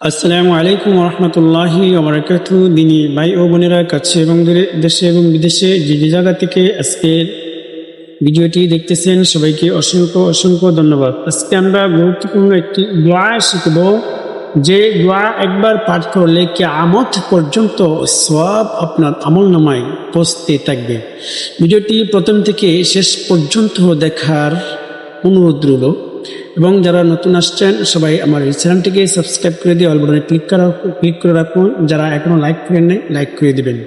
আসসালামু আলাইকুম রহমতুল্লাহি ওবরাকাতু। দিনী ভাই ও বোনেরা কাছে এবং দেশে এবং বিদেশে যে জায়গা থেকে আজকের ভিডিওটি দেখতেছেন সবাইকে অসংখ্য অসংখ্য ধন্যবাদ। আজকে আমরা গুরুত্বপূর্ণ একটি দোয়া শিখব, যে দোয়া একবার পাঠ করলে কে আমত পর্যন্ত সব আপনার আমল নামায় পৌঁছতে থাকবে। ভিডিওটি প্রথম থেকে শেষ পর্যন্ত দেখার অনুরোধ রইল। এবং যারা নতুন আসছেন, সবাই আমার এই চ্যানেলটিকে সাবস্ক্রাইব করে দিয়ে অল বাটনে ক্লিক করা, ক্লিক করে রাখুন। যারা এখনও লাইক করেন নাই, লাইক করে দেবেন।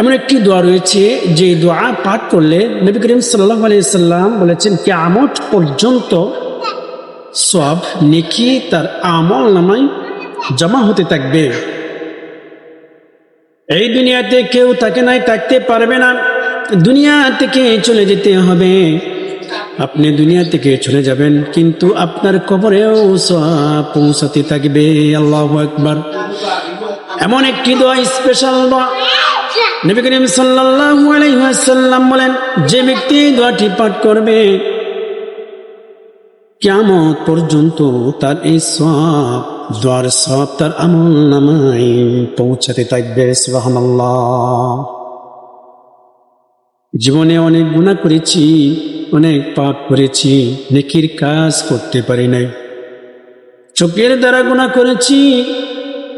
এমন একটি দোয়া রয়েছে, যে দোয়া পাঠ করলে নবী করিম সাল্লাহ আলাইসাল্লাম বলেছেন কি আমট পর্যন্ত সব নেকি তার আমল নামায় জমা হতে থাকবে। এই দুনিয়াতে কেউ তাকে নাই, থাকতে পারবে না। দুনিয়া থেকে চলে যেতে হবে। আপনি দুনিয়া থেকে চলে যাবেন, কিন্তু আপনার কবরেও পৌঁছাতে থাকবে। আল্লাহ একবার এমন একটি দোয়া স্পেশাল দোয়া। নবী করিম সাল্লাল্লাহু আলাইহি ওয়াসাল্লাম বলেন, যে ব্যক্তি দোয়াটি পাঠ করবে, কিয়ামত পর্যন্ত তার এই সব দোয়ার সব তার আমল নামায় পৌঁছাতে থাকবে, সুবহানাল্লাহ। জীবনে অনেক গুণা করেছি অনেক পাপ করেছি, নেকির কাজ করতে পারি নাই। চোখের দ্বারা গুণা করেছি,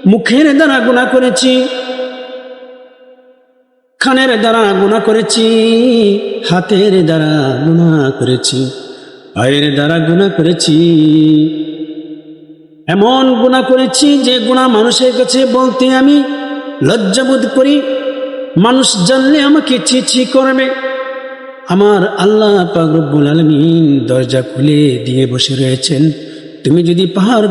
মুখের দ্বারা গুণা করেছি খানের দ্বারা গুণা করেছি, হাতের দ্বারা গুণা করেছি, পায়ের দ্বারা গুণা করেছি। এমন গুণা করেছি যে গুণা মানুষের কাছে বলতে আমি লজ্জাবোধ করি। মানুষ জানলে আমাকে ছি করবে। আমার আল্লাহ পাক রব্বুল আলমিন দরজা খুলে দিয়ে বসে রয়েছেন। তুমি যদি পাহাড়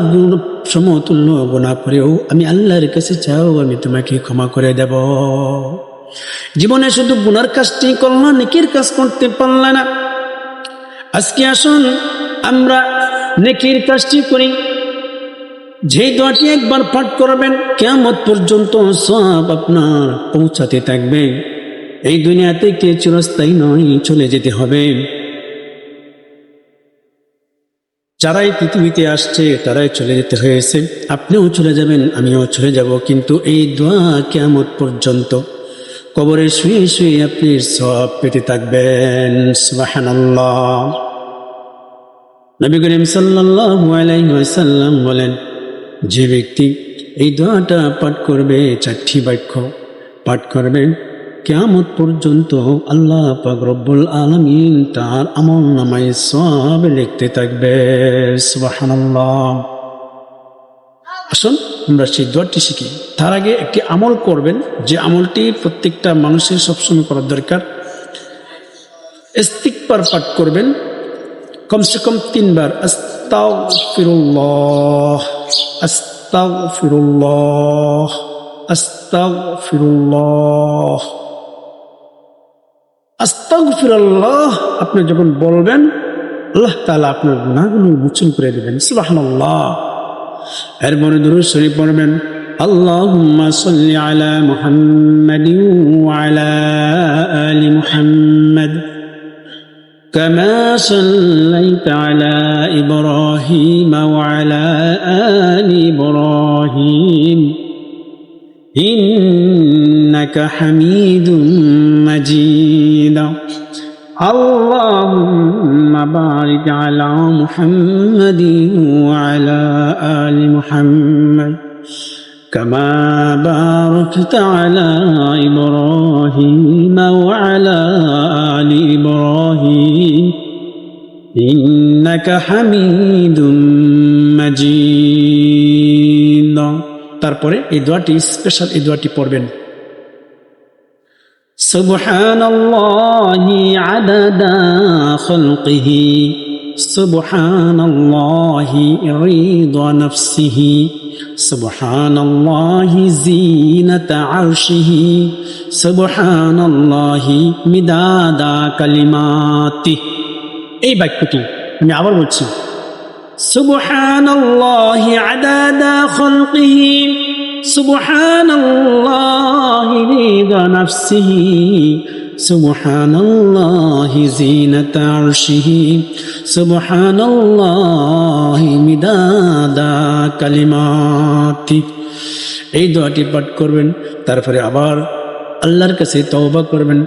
সমতুল্য গুণা করেও আমি আল্লাহর কাছে চাও, আমি তোমাকে ক্ষমা করে দেব। জীবনে শুধু গুনার কাজটি করল নেকির কাজ করতে পারলে না। আজকে আসুন, আমরা নেকির কাজটি করি। যে দোয়াটি একবার পাঠ করবেন কেমত পর্যন্ত সব আপনার পৌঁছাতে থাকবে। এই দুনিয়া থেকে চিরস্থায়ী নয়, চলে যেতে হবে। যারাই পৃথিবীতে আসছে, তারাই চলে যেতে হয়েছে। আপনিও চলে যাবেন, আমিও চলে যাব। কিন্তু এই দোয়া কেমত পর্যন্ত কবরে শুয়ে শুয়ে আপনি সব পেতে থাকবেন। নবী করিম ওয়াসাল্লাম বলেন, যে ব্যক্তি এই দোয়াটা পাঠ করবে, চারটি বাক্য পাঠ করবে কেয়ামত পর্যন্ত আল্লাহ পাক রব্বুল আলামিন তার আমল নামায় সব লিখতে থাকবে। আসুন, আমরা সেই দোয়াটি শিখি। তার আগে একটি আমল করবেন। যে আমলটি প্রত্যেকটা মানুষের সবসময় করার দরকার। ইস্তিকবার পাঠ করবেন। কমসে কম তিনবার আস্তাগফিরুল্লাহ আস্তাগফিরুল্লাহ। আস্তাগফিরুল্লাহ আস্তাগফিরুল্লাহ আপনি যখন বলবেন আল্লাহ তাআলা আপনার গুনাহগুলো মোচন করে দেবেন সুবহানাল্লাহ এরপরে দুরূদ শরীফ পড়বেন اللهم صل على محمد وعلى آل محمد كما صليت على إبراهيم وعلى آل إبراهيم إنك حميد بارك على محمد وعلى آل محمد كما باركت على إبراهيم وعلى آل إبراهيم إنك حميد مجيد তারপরে এই দোয়াটি স্পেশাল এই দোয়াটি পড়বেন سبحان الله عدد خلقه سبحان الله رضا نفسه سبحان الله زينة عرشه سبحان الله مداد كلماته এই বাক্যটি আমি আবার বলছি سبحان الله عدد خلقه سبحان الله رضا نفسه سبحان الله زينة عرشه سبحان الله مداد كلماته এই দোয়াটি পাঠ করবেন তারপরে আবার আল্লাহর কাছে তওবা করবেন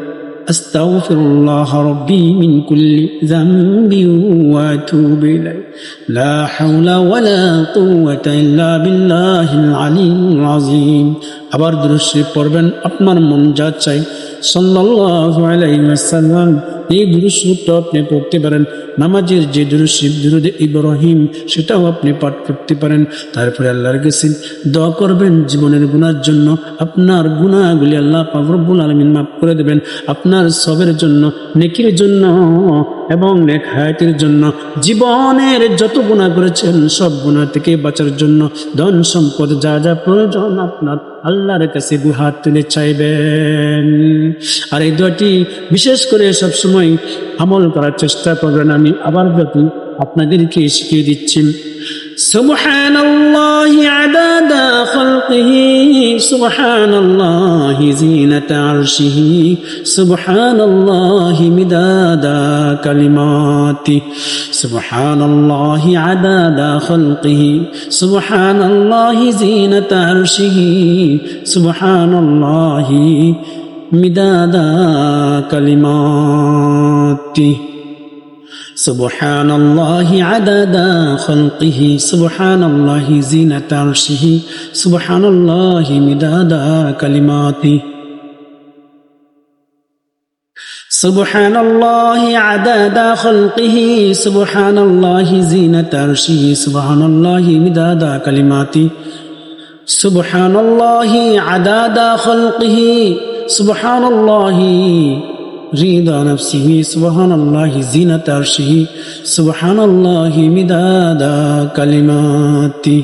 আস্তাগফিরুল্লাহ রব্বি মিন কুল্লি যামবি ওয়া আতুবু ইলাইহি লা হাওলা ওয়ালা কুওয়াতা ইল্লা বিল্লাহিল আলিয়্যিল আযীম আবার দুরূদ শরীফ পড়বেন আপনার মন যা চাই সাল্লাল্লাহু আলাইহি ওয়াসাল্লাম এই দুরূদ শরীফটা আপনি পড়তে পারেন। নামাজের যে শরীফ, দুরূদ ইব্রাহিম, সেটাও আপনি পাঠ করতে পারেন। তারপরে আল্লাহর কাছে দোয়া করবেন জীবনের গুণার জন্য। আপনার গুনাহগুলি আল্লাহ পাক রব্বুল আলামিন মাফ করে দেবেন। আপনার সবের জন্য, নেকির জন্য এবং নেক হায়াতের জন্য। জীবনের যত গুণা করেছেন, সব গুণা থেকে বাঁচার জন্য। ধন সম্পদ যা যা প্রয়োজন, আপনার আল্লাহর কাছে দুহাত তুলে চাইবেন। আর এই দোয়াটি বিশেষ করে সবসময় আমল করার চেষ্টা করবেন আমি আবার যদি আপনাদেরকে শিখিয়ে দিচ্ছি سبحان الله عدد خلقه سبحان الله زينة عرشه سبحان الله مداد كلماته سبحان الله عدد خلقه سبحان الله زينة عرشه سبحان الله مداد كلماته. سبحان الله عدد خلقه. سبحان الله زينة عرشه. سبحان الله مداد كلماته. سبحان الله عدد خلقه. سبحان الله زينة عرشه. سبحان الله مداد كلماته. سبحان الله عدد خلقه. سبحان الله رضا نفسه سبحان الله زينة عرشه سبحان الله مداد كلماته